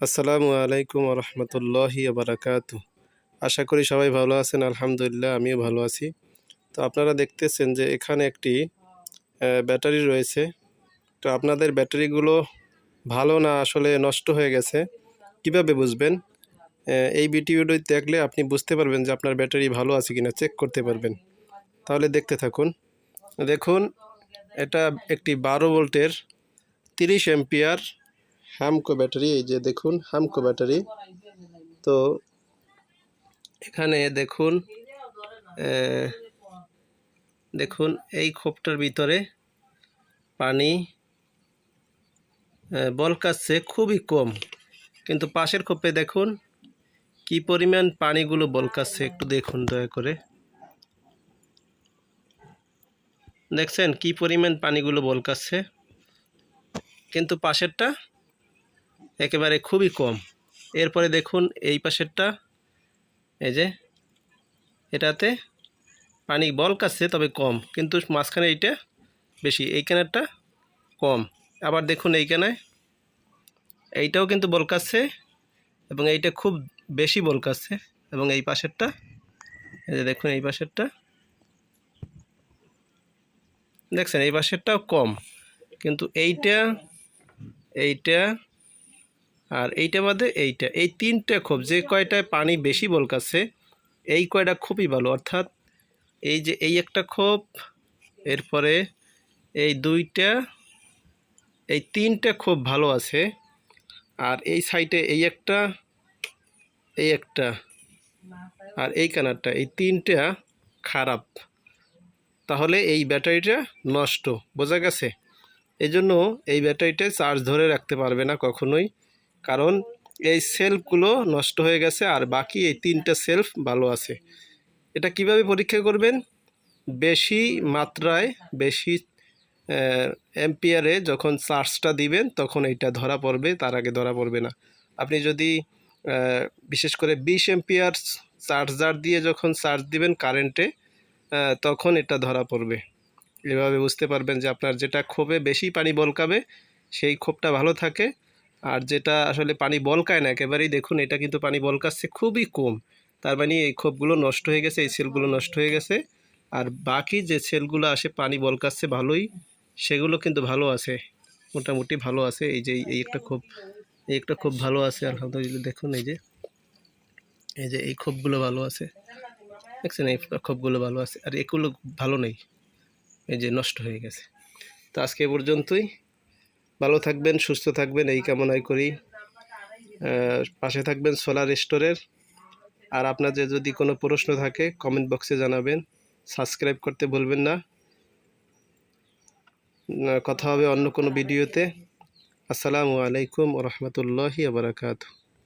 আসসালামু আলাইকুম রহমতুল্লাহি বারাকাত আশা করি সবাই ভালো আছেন, আলহামদুলিল্লাহ, আমিও ভালো আছি। তো আপনারা দেখতেছেন যে এখানে একটি ব্যাটারি রয়েছে। তো আপনাদের ব্যাটারিগুলো ভালো না আসলে নষ্ট হয়ে গেছে? কীভাবে বুঝবেন? এই ভিডিওটি দেখলে আপনি বুঝতে পারবেন যে আপনার ব্যাটারি ভালো আছে কিনা, চেক করতে পারবেন। তাহলে দেখতে থাকুন। দেখুন, এটা একটি বারো ভোল্টের তিরিশ এম্পিয়ার হ্যামকো ব্যাটারি এই যে দেখুন হ্যামকো ব্যাটারি তো এখানে দেখুন দেখুন, এই খোপটার ভিতরে পানি বলকাচ্ছে খুবই কম। কিন্তু পাশের খোপে দেখুন, কি পরিমাণ পানিগুলো বলকাচ্ছে একটু দেখুন দয়া করে। দেখছেন কি পরিমাণ পানিগুলো বলকাচ্ছে কিন্তু পাশেরটা একেবারে খুবই কম। এরপরে দেখুন এই পাশেরটা, এই যে, এটাতে পানি বলকাচ্ছে তবে কম, কিন্তু মাঝখানে এইটা বেশি এইখানেরটা কম। আবার দেখুন এইখানে এইটাও কিন্তু বলকাচ্ছে এবং এইটা খুব বেশি বলকাচ্ছে এবং এই পাশেরটা, এই যে দেখুন এই পাশেরটা, দেখছেন এই পাশেরটাও কম, কিন্তু এইটা এইটা আর এইটা বাদে এইটা। এই তিনটা খোপ, যে কয়টায় পানি বেশি বলকাচ্ছে, এই কয়টা খুবই ভালো। অর্থাৎ এই যে এই একটা খোপ, এরপরে এই দুইটা, এই তিনটা খুব ভালো আছে, আর এই সাইডে এই একটা এই একটা, আর এই কানারটা, এই তিনটা খারাপ। তাহলে এই ব্যাটারিটা নষ্ট, বোঝা গেছে? এই জন্য এই ব্যাটারিটা চার্জ ধরে রাখতে পারবে না কখনোই। কারণ এই সেলফগুলো নষ্ট হয়ে গেছে আর বাকি এই তিনটা সেলফ ভালো আছে। এটা কীভাবে পরীক্ষা করবেন? বেশি মাত্রায়, বেশি এম্পিয়ারে যখন চার্জটা দিবেন, তখন এটা ধরা পড়বে, তার আগে ধরা পড়বে না। আপনি যদি বিশেষ করে বিশ এম্পিয়ার চার্জার দিয়ে যখন চার্জ দিবেন কারেন্টে তখন এটা ধরা পড়বে। এভাবে বুঝতে পারবেন যে আপনার যেটা ক্ষোভে বেশি পানি বলকাবে, সেই ক্ষোভটা ভালো থাকে। আর যেটা আসলে পানি বলকায় না, একেবারেই দেখুন, এটা কিন্তু পানি বলকাচ্ছে খুবই কম। তার মানে এই ক্ষোভগুলো নষ্ট হয়ে গেছে, এই সেলগুলো নষ্ট হয়ে গেছে। আর বাকি যে সেলগুলো আসে, পানি বলকাচ্ছে ভালোই, সেগুলো কিন্তু ভালো আছে, মোটামুটি ভালো আছে। এই যে, এই একটা খুব এই একটা খুব ভালো আছে, আলহামদুলিল্লাহ। দেখুন এই যে এই যে, এই ক্ষোভগুলো ভালো আছে। দেখছেন, এই ক্ষোভগুলো ভালো আছে, আর এগুলো ভালো নেই, এই যে নষ্ট হয়ে গেছে। তো আজকে পর্যন্তই। ভালো থাকবেন, সুস্থ থাকবেন, এই কামনাই করি। পাশে থাকবেন সোলার স্টোরের আর আপনাদের যদি কোনো প্রশ্ন থাকে কমেন্ট বক্সে জানাবেন। সাবস্ক্রাইব করতে ভুলবেন না। কথা হবে অন্য কোনো ভিডিওতে আসসালামু আলাইকুম রহমতুল্লাহি আবরাকাতু